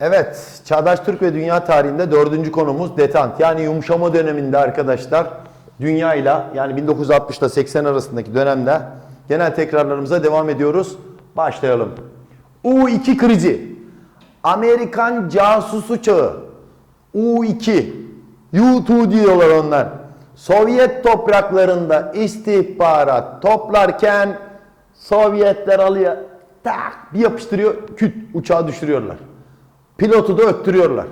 Evet, Çağdaş Türk ve Dünya tarihinde dördüncü konumuz detant. Yani yumuşama döneminde arkadaşlar dünya ile yani 1960 ile 80 arasındaki dönemde genel tekrarlarımıza devam ediyoruz. Başlayalım. U2 krizi. Amerikan casusu çağı. U2. U2 diyorlar onlar. Sovyet topraklarında istihbarat toplarken Sovyetler alıyor tak bir yapıştırıyor küt uçağı düşürüyorlar. Pilotu da öttürüyorlar.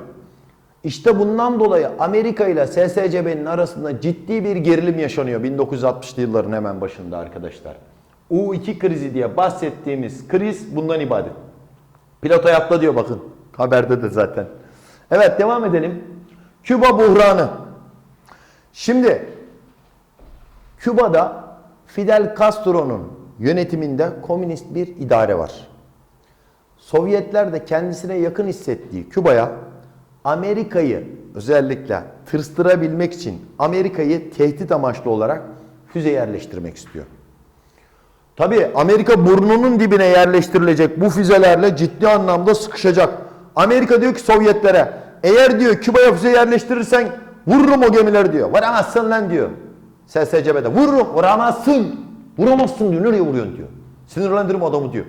İşte bundan dolayı Amerika ile SSCB'nin arasında ciddi bir gerilim yaşanıyor 1960'lı yılların hemen başında arkadaşlar. U2 krizi diye bahsettiğimiz kriz bundan ibaret. Pilot hayatta diyor bakın. Haberde de zaten. Evet devam edelim. Küba buhranı. Şimdi Küba'da Fidel Castro'nun yönetiminde komünist bir idare var. Sovyetler de kendisine yakın hissettiği Küba'ya Amerika'yı özellikle tırstırabilmek için Amerika'yı tehdit amaçlı olarak füze yerleştirmek istiyor. Tabi Amerika burnunun dibine yerleştirilecek bu füzelerle ciddi anlamda sıkışacak. Amerika diyor ki Sovyetlere eğer diyor Küba'ya füze yerleştirirsen vururum o gemileri diyor. Varamazsın lan diyor. SSCB'de vururum vuramazsın. Vuramazsın diyor. Nereye vuruyorsun diyor. Sinirlendirme adamı diyor.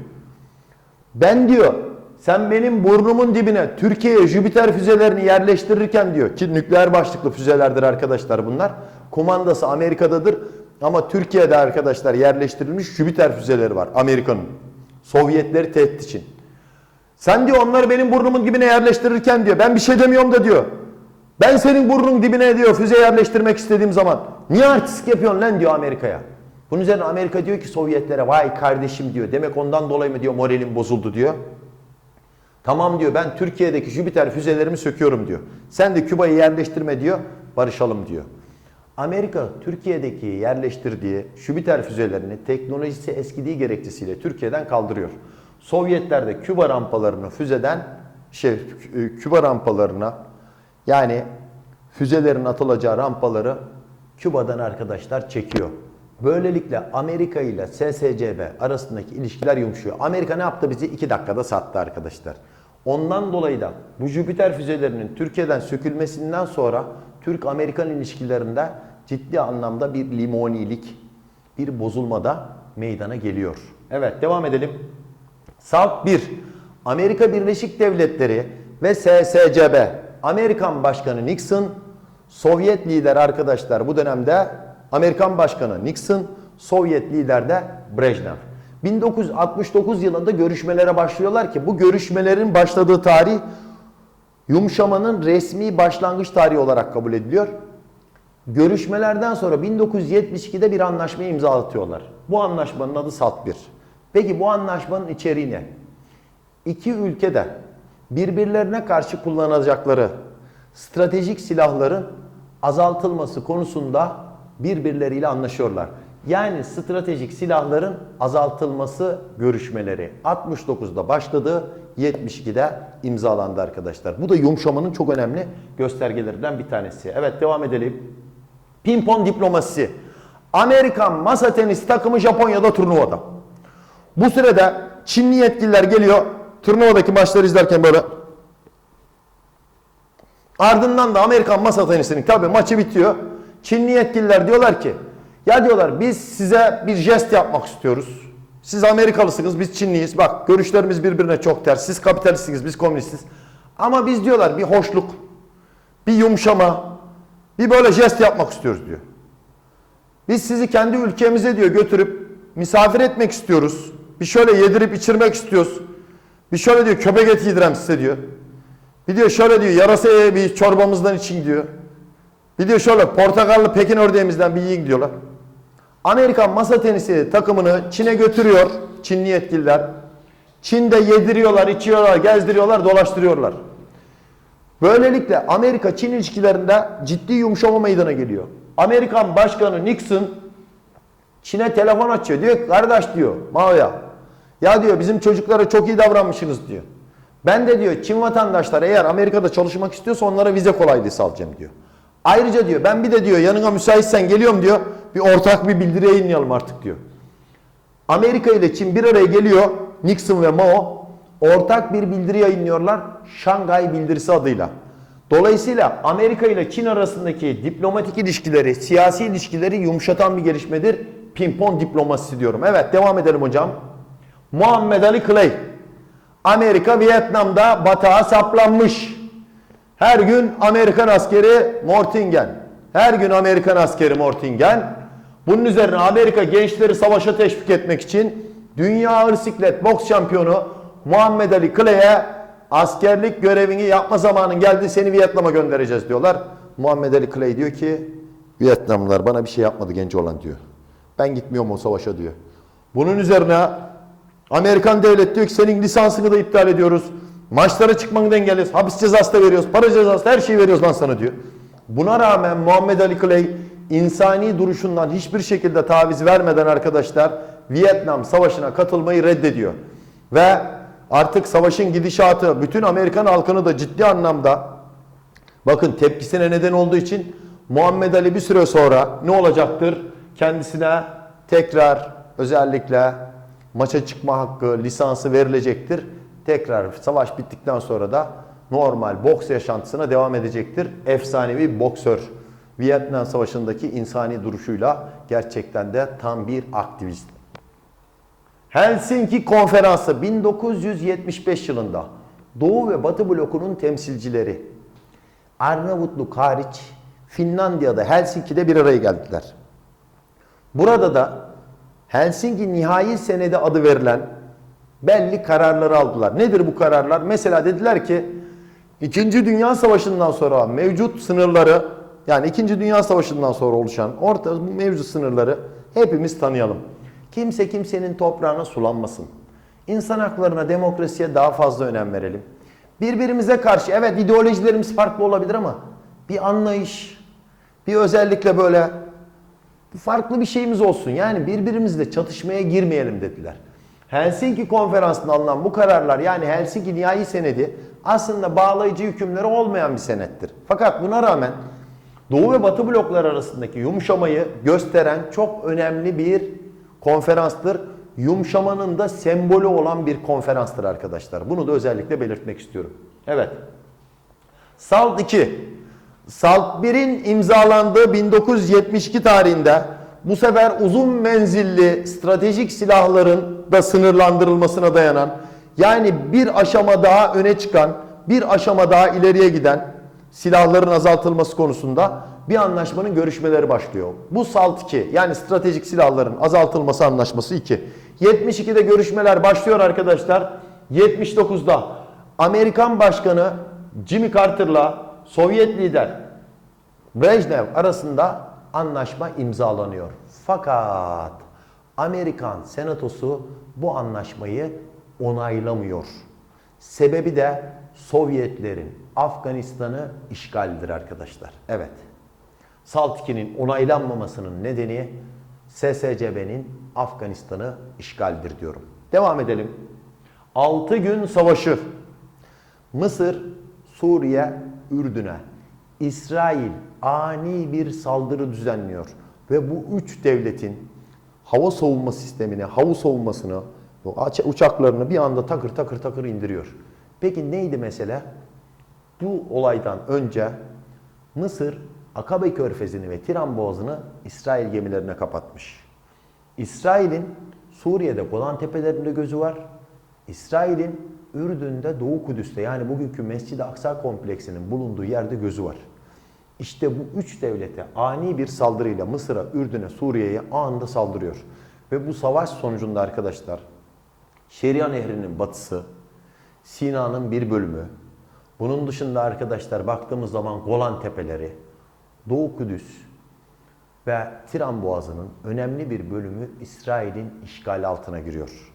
Ben diyor sen benim burnumun dibine Türkiye'ye Jüpiter füzelerini yerleştirirken diyor ki nükleer başlıklı füzelerdir arkadaşlar bunlar. Kumandası Amerika'dadır ama Türkiye'de arkadaşlar yerleştirilmiş Jüpiter füzeleri var Amerika'nın. Sovyetleri tehdit için. Sen diyor onları benim burnumun dibine yerleştirirken diyor ben bir şey demiyorum da diyor. Ben senin burnun dibine diyor füze yerleştirmek istediğim zaman niye artistik yapıyorsun lan diyor Amerika'ya. Bunun üzerine Amerika diyor ki Sovyetlere vay kardeşim diyor. Demek ondan dolayı mı diyor moralim bozuldu diyor. Tamam diyor ben Türkiye'deki Jüpiter füzelerimi söküyorum diyor. Sen de Küba'yı yerleştirme diyor. Barışalım diyor. Amerika Türkiye'deki yerleştirdiği Jüpiter füzelerini teknolojisi eskidiği gerekçesiyle Türkiye'den kaldırıyor. Sovyetler de Küba rampalarını füzeden şey Küba rampalarına yani füzelerin atılacağı rampaları Küba'dan arkadaşlar çekiyor. Böylelikle Amerika ile SSCB arasındaki ilişkiler yumuşuyor. Amerika ne yaptı bizi? 2 dakikada sattı arkadaşlar. Ondan dolayı da bu Jüpiter füzelerinin Türkiye'den sökülmesinden sonra Türk-Amerikan ilişkilerinde ciddi anlamda bir limonilik, bir bozulmada meydana geliyor. Evet devam edelim. SALT 1. Amerika Birleşik Devletleri ve SSCB. Amerikan Başkanı Nixon, Sovyet lider arkadaşlar bu dönemde Amerikan Başkanı Nixon, Sovyet lider de Brejnev. 1969 yılında görüşmelere başlıyorlar ki bu görüşmelerin başladığı tarih yumuşamanın resmi başlangıç tarihi olarak kabul ediliyor. Görüşmelerden sonra 1972'de bir anlaşma imza atıyorlar. Bu anlaşmanın adı SALT 1. Peki bu anlaşmanın içeriği ne? İki ülkede birbirlerine karşı kullanacakları stratejik silahların azaltılması konusunda birbirleriyle anlaşıyorlar. Yani stratejik silahların azaltılması görüşmeleri 69'da başladı, 72'de imzalandı arkadaşlar. Bu da yumuşamanın çok önemli göstergelerinden bir tanesi. Evet devam edelim. Pimpon diplomasisi. Amerikan masa tenisi takımı Japonya'da turnuvada. Bu sırada Çinli yetkililer geliyor. Turnuvadaki maçları izlerken böyle Ardından da Amerikan masa tenisinin tabii maçı bitiyor. Çinli yetkililer diyorlar ki ya diyorlar biz size bir jest yapmak istiyoruz. Siz Amerikalısınız biz Çinliyiz. Bak görüşlerimiz birbirine çok ters. Siz kapitalistsiniz biz komünistiz. Ama biz diyorlar bir hoşluk, bir yumuşama, bir böyle jest yapmak istiyoruz diyor. Biz sizi kendi ülkemize diyor götürüp misafir etmek istiyoruz. Bir şöyle yedirip içirmek istiyoruz. Bir şöyle diyor köpek eti yedirem size diyor. Bir diyor şöyle diyor yarasa bir çorbamızdan için diyor. Bir diyor şöyle portakallı Pekin ördeğimizden bir yiyin diyorlar. Amerikan masa tenisi takımını Çin'e götürüyor Çinli yetkililer. Çin'de yediriyorlar, içiyorlar, gezdiriyorlar, dolaştırıyorlar. Böylelikle Amerika-Çin ilişkilerinde ciddi yumuşama meydana geliyor. Amerikan Başkanı Nixon Çin'e telefon açıyor. Diyor kardeş diyor Mao'ya. Ya diyor bizim çocuklara çok iyi davranmışsınız diyor. Ben de diyor Çin vatandaşları eğer Amerika'da çalışmak istiyorsa onlara vize kolaylığı sağlayacağım diyor. Ayrıca diyor ben bir de diyor yanına müsaitsen geliyorum diyor. Bir ortak bir bildiri yayınlayalım artık diyor. Amerika ile Çin bir araya geliyor. Nixon ve Mao. ortak bir bildiri yayınlıyorlar. Şangay Bildirisi adıyla. Dolayısıyla Amerika ile Çin arasındaki diplomatik ilişkileri, siyasi ilişkileri yumuşatan bir gelişmedir. Pimpon diplomasisi diyorum. Evet devam edelim hocam. Muhammed Ali Clay. Amerika Vietnam'da batağa saplanmış. Her gün Amerikan askeri Mortingen. Her gün Amerikan askeri Mortingen. Bunun üzerine Amerika gençleri savaşa teşvik etmek için dünya ağır siklet boks şampiyonu Muhammed Ali Clay'e askerlik görevini yapma zamanın geldi seni Vietnam'a göndereceğiz diyorlar. Muhammed Ali Clay diyor ki Vietnamlılar bana bir şey yapmadı genç olan diyor. Ben gitmiyorum o savaşa diyor. Bunun üzerine Amerikan devlet diyor ki senin lisansını da iptal ediyoruz. Maçlara çıkmanı engelliyoruz. Hapis cezası da veriyoruz. Para cezası da her şeyi veriyoruz lan sana diyor. Buna rağmen Muhammed Ali Clay insani duruşundan hiçbir şekilde taviz vermeden arkadaşlar Vietnam Savaşı'na katılmayı reddediyor. Ve artık savaşın gidişatı bütün Amerikan halkını da ciddi anlamda bakın tepkisine neden olduğu için Muhammed Ali bir süre sonra ne olacaktır? Kendisine tekrar özellikle maça çıkma hakkı, lisansı verilecektir. Tekrar savaş bittikten sonra da normal boks yaşantısına devam edecektir. Efsanevi boksör. Vietnam Savaşı'ndaki insani duruşuyla gerçekten de tam bir aktivist. Helsinki Konferansı 1975 yılında Doğu ve Batı blokunun temsilcileri Arnavutluk hariç Finlandiya'da Helsinki'de bir araya geldiler. Burada da Helsinki Nihai Senedi adı verilen belli kararları aldılar. Nedir bu kararlar? Mesela dediler ki İkinci Dünya Savaşı'ndan sonra mevcut sınırları yani İkinci Dünya Savaşı'ndan sonra oluşan orta mevcut sınırları hepimiz tanıyalım. Kimse kimsenin toprağına sulanmasın. İnsan haklarına, demokrasiye daha fazla önem verelim. Birbirimize karşı evet ideolojilerimiz farklı olabilir ama bir anlayış, bir özellikle böyle farklı bir şeyimiz olsun. Yani birbirimizle çatışmaya girmeyelim dediler. Helsinki konferansında alınan bu kararlar yani Helsinki nihai senedi aslında bağlayıcı hükümleri olmayan bir senettir. Fakat buna rağmen Doğu ve Batı blokları arasındaki yumuşamayı gösteren çok önemli bir konferanstır. Yumuşamanın da sembolü olan bir konferanstır arkadaşlar. Bunu da özellikle belirtmek istiyorum. Evet. SALT 2. SALT 1'in imzalandığı 1972 tarihinde bu sefer uzun menzilli stratejik silahların da sınırlandırılmasına dayanan yani bir aşama daha öne çıkan, bir aşama daha ileriye giden silahların azaltılması konusunda bir anlaşmanın görüşmeleri başlıyor. Bu SALT 2 yani stratejik silahların azaltılması anlaşması 2. 72'de görüşmeler başlıyor arkadaşlar. 79'da Amerikan Başkanı Jimmy Carter'la Sovyet lider Brejnev arasında anlaşma imzalanıyor. Fakat Amerikan Senatosu bu anlaşmayı onaylamıyor. Sebebi de Sovyetlerin Afganistan'ı işgalidir arkadaşlar. Evet. SALT 2'nin onaylanmamasının nedeni SSCB'nin Afganistan'ı işgaldir diyorum. Devam edelim. 6 gün savaşı. Mısır, Suriye, Ürdün'e. İsrail ani bir saldırı düzenliyor. Ve bu üç devletin hava savunma sistemini, hava savunmasını, uçaklarını bir anda takır takır takır indiriyor. Peki neydi mesele? Bu olaydan önce Mısır Akabe Körfezi'ni ve Tiran Boğazı'nı İsrail gemilerine kapatmış. İsrail'in Suriye'de Golan Tepelerinde gözü var. İsrail'in Ürdün'de Doğu Kudüs'te yani bugünkü Mescid-i Aksa kompleksinin bulunduğu yerde gözü var. İşte bu üç devlete ani bir saldırıyla Mısır'a, Ürdün'e, Suriye'ye anında saldırıyor. Ve bu savaş sonucunda arkadaşlar Şeria Nehri'nin batısı, Sina'nın bir bölümü, bunun dışında arkadaşlar baktığımız zaman Golan Tepeleri, Doğu Kudüs ve Tiran Boğazı'nın önemli bir bölümü İsrail'in işgal altına giriyor.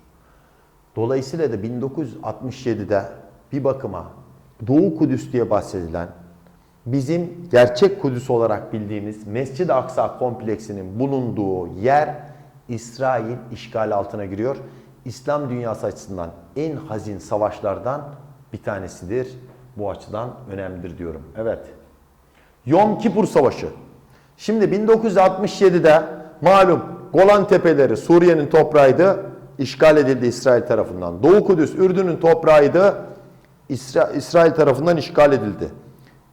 Dolayısıyla da 1967'de bir bakıma Doğu Kudüs diye bahsedilen bizim gerçek Kudüs olarak bildiğimiz Mescid-i Aksa kompleksinin bulunduğu yer İsrail işgal altına giriyor. İslam dünyası açısından en hazin savaşlardan bir tanesidir. Bu açıdan önemlidir diyorum. Evet. Yom Kipur Savaşı. Şimdi 1967'de malum Golan Tepeleri Suriye'nin toprağıydı. işgal edildi İsrail tarafından. Doğu Kudüs Ürdün'ün toprağıydı. İsra İsrail tarafından işgal edildi.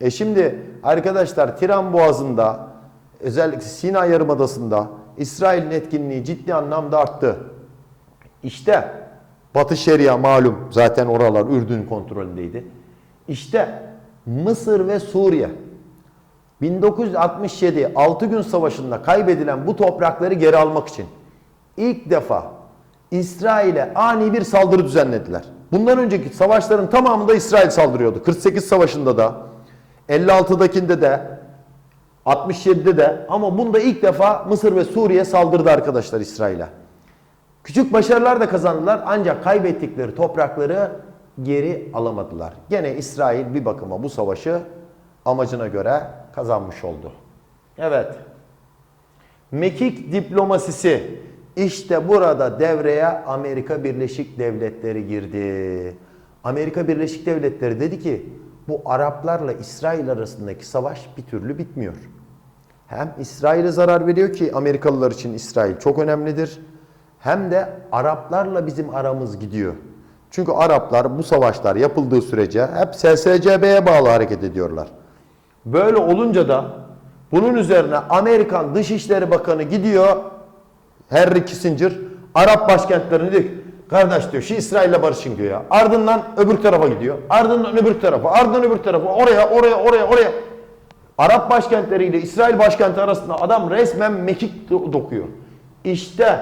E şimdi arkadaşlar Tiran Boğazı'nda özellikle Sina Yarımadası'nda İsrail'in etkinliği ciddi anlamda arttı. İşte Batı Şeria malum zaten oralar Ürdün kontrolündeydi. İşte Mısır ve Suriye 1967 6 gün savaşında kaybedilen bu toprakları geri almak için ilk defa İsrail'e ani bir saldırı düzenlediler. Bundan önceki savaşların tamamında İsrail saldırıyordu. 48 savaşında da 56'dakinde de 67'de de ama bunda ilk defa Mısır ve Suriye saldırdı arkadaşlar İsrail'e. Küçük başarılar da kazandılar ancak kaybettikleri toprakları geri alamadılar. Gene İsrail bir bakıma bu savaşı amacına göre kazanmış oldu. Evet. Mekik diplomasisi. İşte burada devreye Amerika Birleşik Devletleri girdi. Amerika Birleşik Devletleri dedi ki bu Araplarla İsrail arasındaki savaş bir türlü bitmiyor. Hem İsrail'e zarar veriyor ki Amerikalılar için İsrail çok önemlidir. Hem de Araplarla bizim aramız gidiyor. Çünkü Araplar bu savaşlar yapıldığı sürece hep SSCB'ye bağlı hareket ediyorlar. Böyle olunca da bunun üzerine Amerikan Dışişleri Bakanı gidiyor Henry Kissinger Arap başkentlerine diyor kardeş diyor şu İsrail'le barışın diyor ya. Ardından öbür tarafa gidiyor. Ardından öbür tarafa, ardından öbür tarafa, oraya, oraya, oraya, oraya. Arap başkentleriyle İsrail başkenti arasında adam resmen mekik do- dokuyor. İşte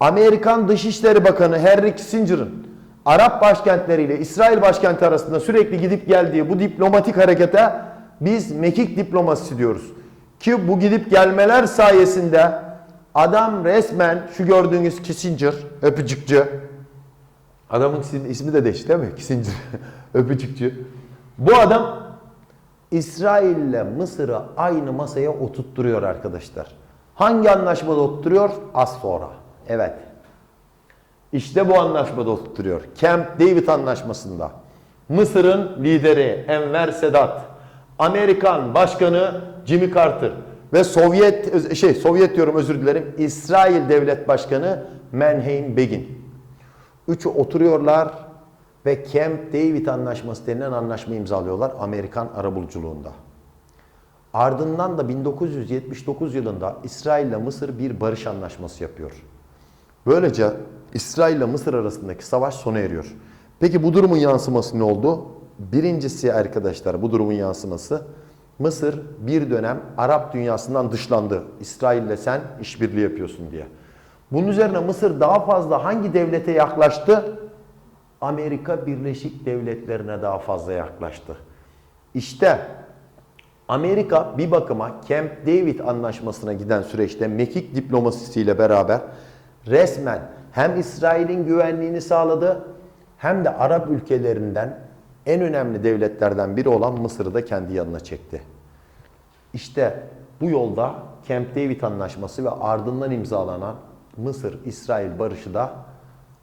Amerikan Dışişleri Bakanı Henry Kissinger'ın Arap başkentleriyle İsrail başkenti arasında sürekli gidip geldiği bu diplomatik harekete biz mekik diplomasisi diyoruz. Ki bu gidip gelmeler sayesinde adam resmen şu gördüğünüz Kissinger, öpücükçü. Adamın ismi, de değişti değil mi? Kissinger, öpücükçü. Bu adam İsrail ile Mısır'ı aynı masaya oturtturuyor arkadaşlar. Hangi anlaşmada oturtturuyor? Az sonra. Evet. İşte bu anlaşmada oturtturuyor. Camp David anlaşmasında. Mısır'ın lideri Enver Sedat, Amerikan Başkanı Jimmy Carter ve Sovyet şey Sovyet diyorum özür dilerim. İsrail Devlet Başkanı Menheim Begin. Üçü oturuyorlar ve Camp David Anlaşması denilen anlaşma imzalıyorlar Amerikan arabuluculuğunda. Ardından da 1979 yılında İsrail ile Mısır bir barış anlaşması yapıyor. Böylece İsrail ile Mısır arasındaki savaş sona eriyor. Peki bu durumun yansıması ne oldu? Birincisi arkadaşlar bu durumun yansıması Mısır bir dönem Arap dünyasından dışlandı. İsrail ile sen işbirliği yapıyorsun diye. Bunun üzerine Mısır daha fazla hangi devlete yaklaştı? Amerika Birleşik Devletleri'ne daha fazla yaklaştı. İşte Amerika bir bakıma Camp David anlaşmasına giden süreçte mekik diplomasisiyle beraber resmen hem İsrail'in güvenliğini sağladı hem de Arap ülkelerinden en önemli devletlerden biri olan Mısır'ı da kendi yanına çekti. İşte bu yolda Camp David anlaşması ve ardından imzalanan Mısır-İsrail barışı da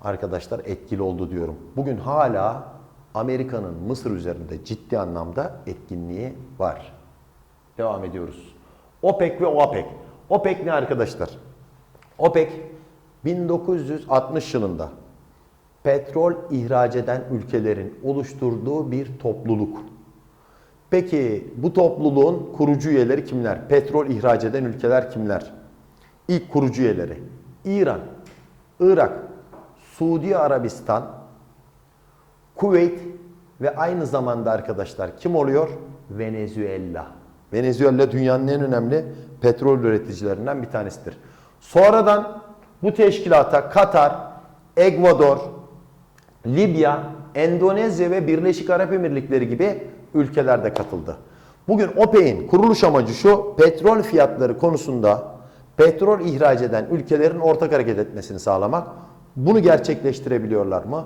arkadaşlar etkili oldu diyorum. Bugün hala Amerika'nın Mısır üzerinde ciddi anlamda etkinliği var. Devam ediyoruz. OPEC ve OAPEC. OPEC ne arkadaşlar? OPEC 1960 yılında petrol ihraç eden ülkelerin oluşturduğu bir topluluk. Peki bu topluluğun kurucu üyeleri kimler? Petrol ihraç eden ülkeler kimler? İlk kurucu üyeleri İran, Irak, Suudi Arabistan, Kuveyt ve aynı zamanda arkadaşlar kim oluyor? Venezuela. Venezuela dünyanın en önemli petrol üreticilerinden bir tanesidir. Sonradan bu teşkilata Katar, Ekvador, Libya, Endonezya ve Birleşik Arap Emirlikleri gibi ülkeler de katıldı. Bugün OPEC'in kuruluş amacı şu, petrol fiyatları konusunda petrol ihraç eden ülkelerin ortak hareket etmesini sağlamak. Bunu gerçekleştirebiliyorlar mı?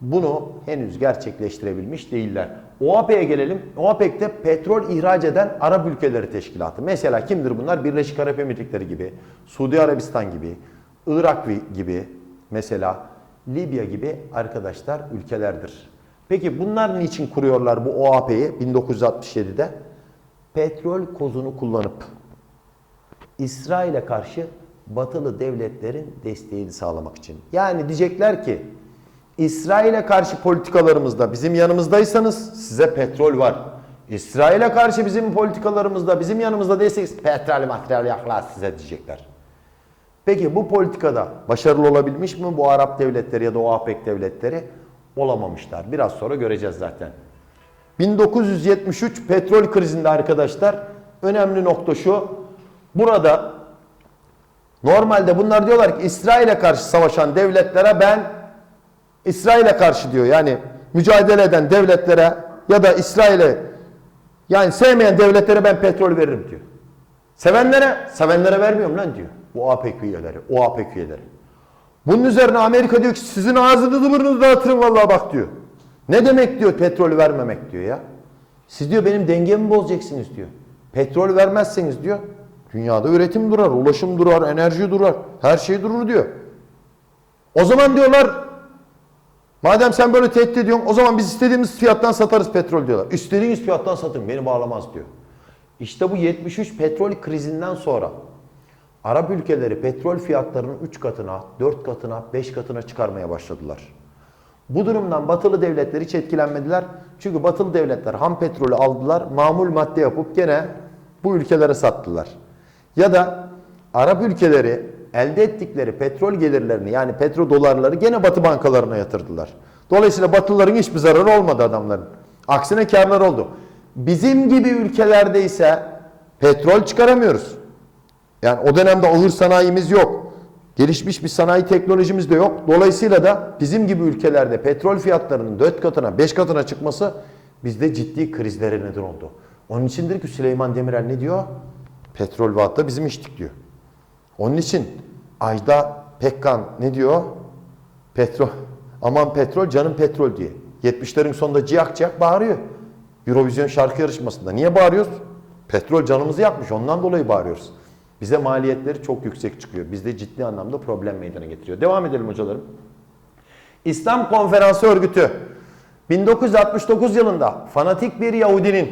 Bunu henüz gerçekleştirebilmiş değiller. OAP'ye gelelim. OAPEC'te petrol ihraç eden Arap ülkeleri teşkilatı. Mesela kimdir bunlar? Birleşik Arap Emirlikleri gibi, Suudi Arabistan gibi, Irak gibi mesela Libya gibi arkadaşlar ülkelerdir. Peki bunlar niçin kuruyorlar bu OAP'yi 1967'de? Petrol kozunu kullanıp İsrail'e karşı batılı devletlerin desteğini sağlamak için. Yani diyecekler ki İsrail'e karşı politikalarımızda bizim yanımızdaysanız size petrol var. İsrail'e karşı bizim politikalarımızda bizim yanımızda değilseniz petrol materyal yaklar size diyecekler. Peki bu politikada başarılı olabilmiş mi bu Arap devletleri ya da o APEC devletleri? Olamamışlar. Biraz sonra göreceğiz zaten. 1973 petrol krizinde arkadaşlar önemli nokta şu. Burada normalde bunlar diyorlar ki İsrail'e karşı savaşan devletlere ben İsrail'e karşı diyor yani mücadele eden devletlere ya da İsrail'e yani sevmeyen devletlere ben petrol veririm diyor. Sevenlere, sevenlere vermiyorum lan diyor. Bu APEC üyeleri, o APEC üyeleri. Bunun üzerine Amerika diyor ki sizin ağzınızı burnunuzu dağıtırım vallahi bak diyor. Ne demek diyor petrolü vermemek diyor ya. Siz diyor benim dengemi bozacaksınız diyor. Petrol vermezseniz diyor dünyada üretim durar, ulaşım durar, enerji durar, her şey durur diyor. O zaman diyorlar madem sen böyle tehdit ediyorsun o zaman biz istediğimiz fiyattan satarız petrol diyorlar. İstediğiniz fiyattan satın beni bağlamaz diyor. İşte bu 73 petrol krizinden sonra Arap ülkeleri petrol fiyatlarını 3 katına, 4 katına, 5 katına çıkarmaya başladılar. Bu durumdan batılı devletler hiç etkilenmediler. Çünkü batılı devletler ham petrolü aldılar, mamul madde yapıp gene bu ülkelere sattılar. Ya da Arap ülkeleri elde ettikleri petrol gelirlerini yani petrol dolarları gene batı bankalarına yatırdılar. Dolayısıyla batılıların hiçbir zararı olmadı adamların. Aksine karlar oldu. Bizim gibi ülkelerde ise petrol çıkaramıyoruz. Yani o dönemde ağır sanayimiz yok. Gelişmiş bir sanayi teknolojimiz de yok. Dolayısıyla da bizim gibi ülkelerde petrol fiyatlarının 4 katına 5 katına çıkması bizde ciddi krizlere neden oldu. Onun içindir ki Süleyman Demirel ne diyor? Petrol ve hatta bizim içtik diyor. Onun için Ajda Pekkan ne diyor? Petrol, aman petrol canım petrol diye. 70'lerin sonunda ciyak ciyak bağırıyor. Eurovision şarkı yarışmasında. Niye bağırıyoruz? Petrol canımızı yakmış ondan dolayı bağırıyoruz. Bize maliyetleri çok yüksek çıkıyor. Bizde ciddi anlamda problem meydana getiriyor. Devam edelim hocalarım. İslam Konferansı Örgütü 1969 yılında fanatik bir Yahudinin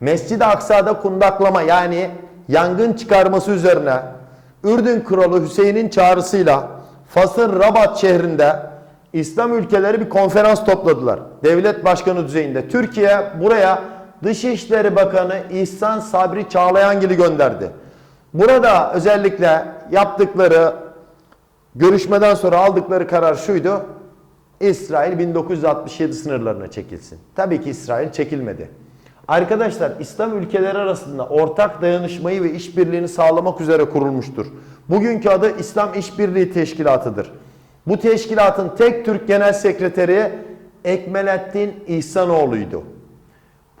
Mescid-i Aksa'da kundaklama yani yangın çıkarması üzerine Ürdün Kralı Hüseyin'in çağrısıyla Fas'ın Rabat şehrinde İslam ülkeleri bir konferans topladılar. Devlet başkanı düzeyinde. Türkiye buraya Dışişleri Bakanı İhsan Sabri Çağlayangil'i gönderdi. Burada özellikle yaptıkları görüşmeden sonra aldıkları karar şuydu. İsrail 1967 sınırlarına çekilsin. Tabii ki İsrail çekilmedi. Arkadaşlar İslam ülkeleri arasında ortak dayanışmayı ve işbirliğini sağlamak üzere kurulmuştur. Bugünkü adı İslam İşbirliği Teşkilatı'dır. Bu teşkilatın tek Türk Genel Sekreteri Ekmelettin İhsanoğlu'ydu.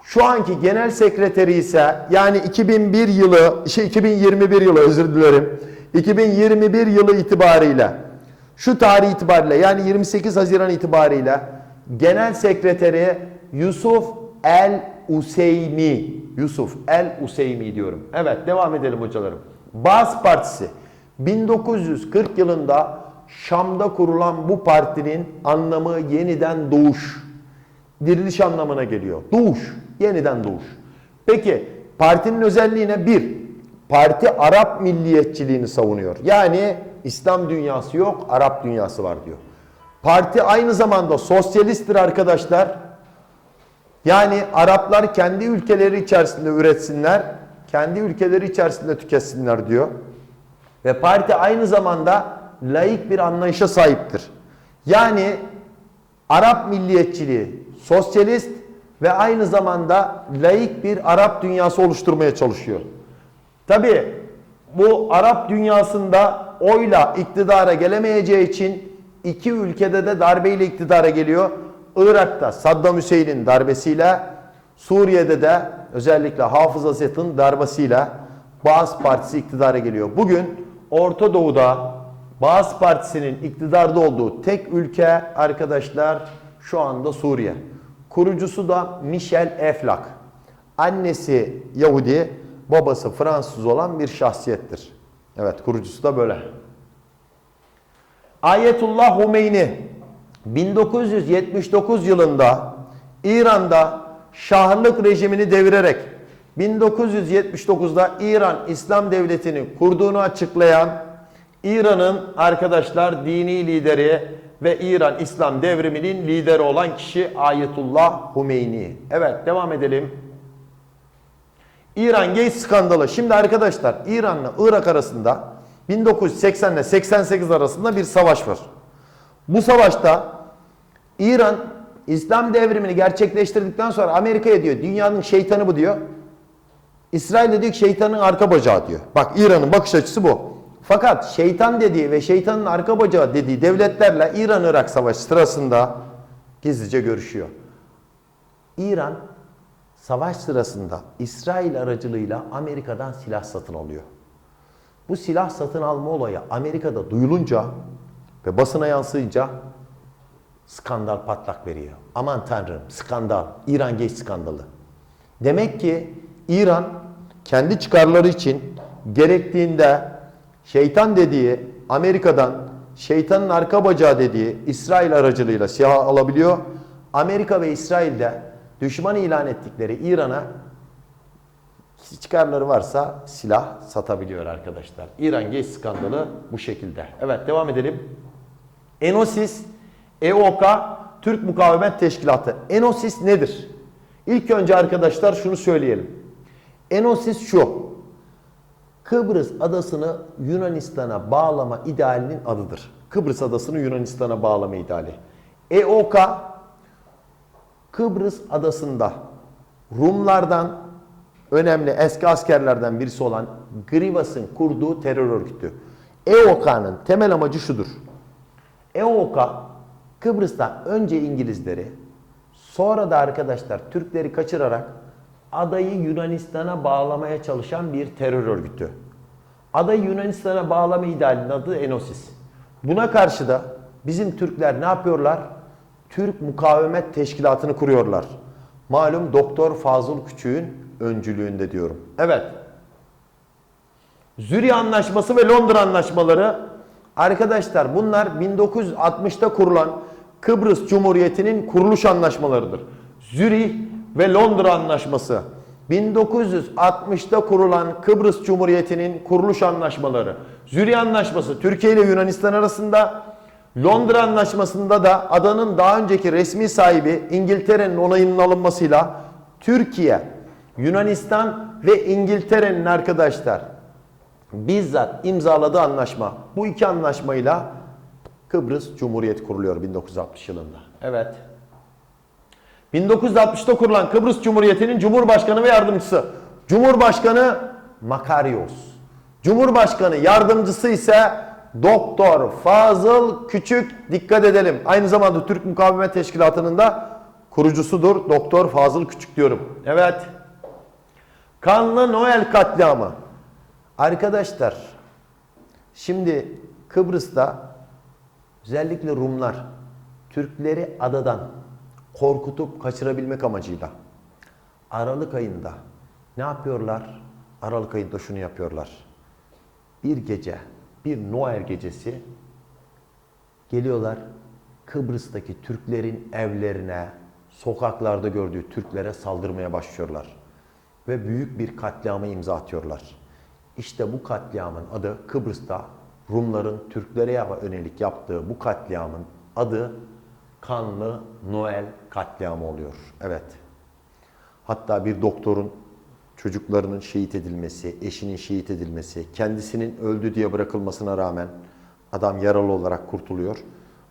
Şu anki genel sekreteri ise yani 2001 yılı, şey 2021 yılı özür dilerim. 2021 yılı itibariyle şu tarih itibariyle yani 28 Haziran itibariyle genel sekreteri Yusuf El Useymi. Yusuf El Useymi diyorum. Evet devam edelim hocalarım. Baas Partisi 1940 yılında Şam'da kurulan bu partinin anlamı yeniden doğuş. Diriliş anlamına geliyor. Doğuş. Yeniden doğuş. Peki partinin özelliği ne? Bir, parti Arap milliyetçiliğini savunuyor. Yani İslam dünyası yok, Arap dünyası var diyor. Parti aynı zamanda sosyalisttir arkadaşlar. Yani Araplar kendi ülkeleri içerisinde üretsinler, kendi ülkeleri içerisinde tüketsinler diyor. Ve parti aynı zamanda laik bir anlayışa sahiptir. Yani Arap milliyetçiliği, sosyalist ve aynı zamanda laik bir Arap dünyası oluşturmaya çalışıyor. Tabi bu Arap dünyasında oyla iktidara gelemeyeceği için iki ülkede de darbeyle iktidara geliyor. Irak'ta Saddam Hüseyin'in darbesiyle, Suriye'de de özellikle Hafız Asad'ın darbesiyle Baas Partisi iktidara geliyor. Bugün Orta Doğu'da Baas Partisi'nin iktidarda olduğu tek ülke arkadaşlar şu anda Suriye. Kurucusu da Michel Eflak. Annesi Yahudi, babası Fransız olan bir şahsiyettir. Evet kurucusu da böyle. Ayetullah Humeyni 1979 yılında İran'da şahlık rejimini devirerek 1979'da İran İslam Devleti'ni kurduğunu açıklayan İran'ın arkadaşlar dini lideri ve İran İslam devriminin lideri olan kişi Ayetullah Humeyni. Evet devam edelim. İran Gate skandalı. Şimdi arkadaşlar İran'la Irak arasında 1980 ile 88 arasında bir savaş var. Bu savaşta İran İslam devrimini gerçekleştirdikten sonra Amerika'ya diyor dünyanın şeytanı bu diyor. İsrail de diyor ki şeytanın arka bacağı diyor. Bak İran'ın bakış açısı bu. Fakat şeytan dediği ve şeytanın arka bacağı dediği devletlerle İran-Irak savaşı sırasında gizlice görüşüyor. İran savaş sırasında İsrail aracılığıyla Amerika'dan silah satın alıyor. Bu silah satın alma olayı Amerika'da duyulunca ve basına yansıyınca skandal patlak veriyor. Aman tanrım skandal, İran geç skandalı. Demek ki İran kendi çıkarları için gerektiğinde şeytan dediği Amerika'dan şeytanın arka bacağı dediği İsrail aracılığıyla silah alabiliyor. Amerika ve İsrail'de düşman ilan ettikleri İran'a çıkarları varsa silah satabiliyor arkadaşlar. İran geç skandalı bu şekilde. Evet devam edelim. Enosis, EOK, Türk Mukavemet Teşkilatı. Enosis nedir? İlk önce arkadaşlar şunu söyleyelim. Enosis şu. Kıbrıs adasını Yunanistan'a bağlama idealinin adıdır. Kıbrıs adasını Yunanistan'a bağlama ideali. EOK Kıbrıs adasında Rumlardan önemli eski askerlerden birisi olan Grivas'ın kurduğu terör örgütü. EOK'nın temel amacı şudur. EOK Kıbrıs'ta önce İngilizleri sonra da arkadaşlar Türkleri kaçırarak adayı Yunanistan'a bağlamaya çalışan bir terör örgütü. Adayı Yunanistan'a bağlama idealinin adı Enosis. Buna karşı da bizim Türkler ne yapıyorlar? Türk Mukavemet Teşkilatı'nı kuruyorlar. Malum Doktor Fazıl Küçük'ün öncülüğünde diyorum. Evet. Zürih Anlaşması ve Londra Anlaşmaları arkadaşlar bunlar 1960'ta kurulan Kıbrıs Cumhuriyeti'nin kuruluş anlaşmalarıdır. Zürih ve Londra Anlaşması 1960'ta kurulan Kıbrıs Cumhuriyeti'nin kuruluş anlaşmaları. Zürih Anlaşması Türkiye ile Yunanistan arasında Londra Anlaşması'nda da adanın daha önceki resmi sahibi İngiltere'nin onayının alınmasıyla Türkiye, Yunanistan ve İngiltere'nin arkadaşlar bizzat imzaladığı anlaşma. Bu iki anlaşmayla Kıbrıs Cumhuriyeti kuruluyor 1960 yılında. Evet. 1960'ta kurulan Kıbrıs Cumhuriyeti'nin Cumhurbaşkanı ve yardımcısı. Cumhurbaşkanı Makarios. Cumhurbaşkanı yardımcısı ise Doktor Fazıl Küçük. Dikkat edelim. Aynı zamanda Türk Mukavemet Teşkilatı'nın da kurucusudur. Doktor Fazıl Küçük diyorum. Evet. Kanlı Noel katliamı. Arkadaşlar şimdi Kıbrıs'ta özellikle Rumlar Türkleri adadan korkutup kaçırabilmek amacıyla Aralık ayında ne yapıyorlar? Aralık ayında şunu yapıyorlar. Bir gece, bir Noel gecesi geliyorlar Kıbrıs'taki Türklerin evlerine, sokaklarda gördüğü Türklere saldırmaya başlıyorlar. Ve büyük bir katliama imza atıyorlar. İşte bu katliamın adı Kıbrıs'ta Rumların Türklere yönelik yaptığı bu katliamın adı Kanlı Noel katliamı oluyor. Evet. Hatta bir doktorun çocuklarının şehit edilmesi, eşinin şehit edilmesi, kendisinin öldü diye bırakılmasına rağmen adam yaralı olarak kurtuluyor.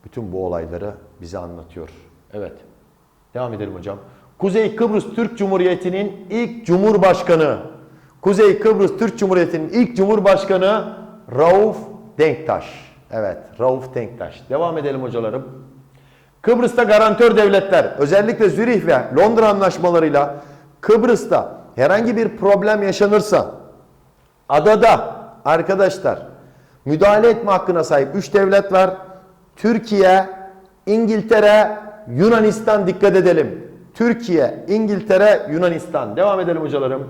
Bütün bu olayları bize anlatıyor. Evet. Devam edelim hocam. Kuzey Kıbrıs Türk Cumhuriyeti'nin ilk cumhurbaşkanı Kuzey Kıbrıs Türk Cumhuriyeti'nin ilk cumhurbaşkanı Rauf Denktaş. Evet, Rauf Denktaş. Devam edelim hocalarım. Kıbrıs'ta garantör devletler, özellikle Zürih ve Londra anlaşmalarıyla Kıbrıs'ta herhangi bir problem yaşanırsa adada arkadaşlar müdahale etme hakkına sahip 3 devlet var. Türkiye, İngiltere, Yunanistan dikkat edelim. Türkiye, İngiltere, Yunanistan. Devam edelim hocalarım.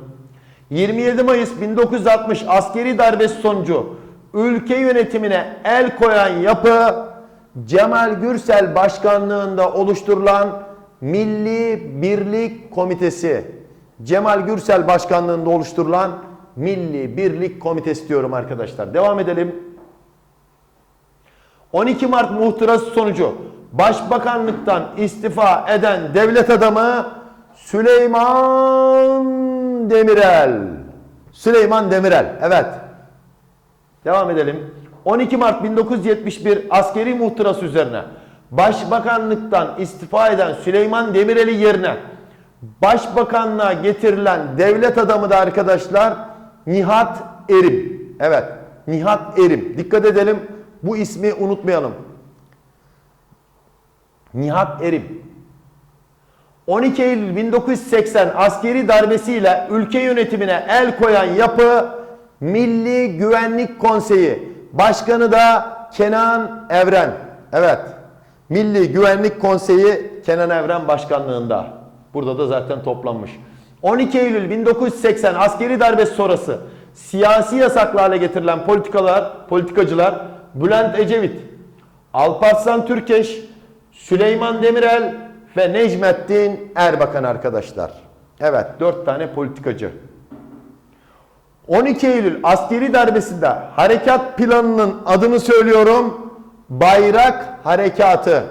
27 Mayıs 1960 askeri darbesi sonucu ülke yönetimine el koyan yapı Cemal Gürsel başkanlığında oluşturulan Milli Birlik Komitesi. Cemal Gürsel başkanlığında oluşturulan Milli Birlik Komitesi diyorum arkadaşlar. Devam edelim. 12 Mart muhtırası sonucu başbakanlıktan istifa eden devlet adamı Süleyman Demirel. Süleyman Demirel. Evet. Devam edelim. 12 Mart 1971 askeri muhtırası üzerine Başbakanlıktan istifa eden Süleyman Demirel'i yerine Başbakanlığa getirilen devlet adamı da arkadaşlar Nihat Erim. Evet, Nihat Erim. Dikkat edelim. Bu ismi unutmayalım. Nihat Erim. 12 Eylül 1980 askeri darbesiyle ülke yönetimine el koyan yapı Milli Güvenlik Konseyi. Başkanı da Kenan Evren. Evet. Milli Güvenlik Konseyi Kenan Evren başkanlığında. Burada da zaten toplanmış. 12 Eylül 1980 askeri darbesi sonrası siyasi yasaklı hale getirilen politikalar, politikacılar Bülent Ecevit, Alparslan Türkeş, Süleyman Demirel ve Necmettin Erbakan arkadaşlar. Evet, dört tane politikacı. 12 Eylül askeri darbesinde harekat planının adını söylüyorum. Bayrak Harekatı.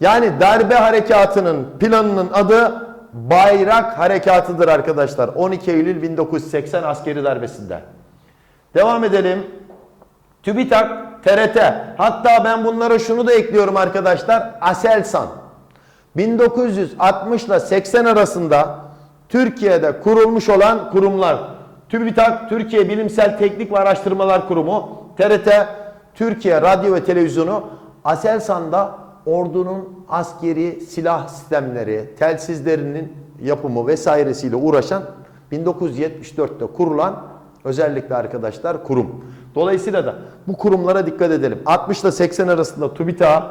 Yani darbe harekatının planının adı Bayrak Harekatı'dır arkadaşlar. 12 Eylül 1980 askeri darbesinde. Devam edelim. TÜBİTAK, TRT. Hatta ben bunlara şunu da ekliyorum arkadaşlar. Aselsan. 1960 ile 80 arasında Türkiye'de kurulmuş olan kurumlar. TÜBİTAK, Türkiye Bilimsel Teknik ve Araştırmalar Kurumu, TRT, Türkiye Radyo ve Televizyonu, Aselsan'da ordunun askeri silah sistemleri, telsizlerinin yapımı vesairesiyle uğraşan 1974'te kurulan özellikle arkadaşlar kurum. Dolayısıyla da bu kurumlara dikkat edelim. 60 ile 80 arasında TÜBİTAK,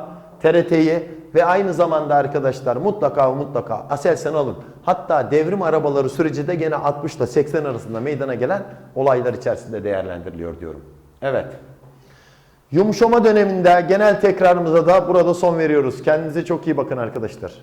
TRT'yi ve aynı zamanda arkadaşlar mutlaka mutlaka Aselsan alın. Hatta devrim arabaları süreci de gene 60 ile 80 arasında meydana gelen olaylar içerisinde değerlendiriliyor diyorum. Evet. Yumuşama döneminde genel tekrarımıza da burada son veriyoruz. Kendinize çok iyi bakın arkadaşlar.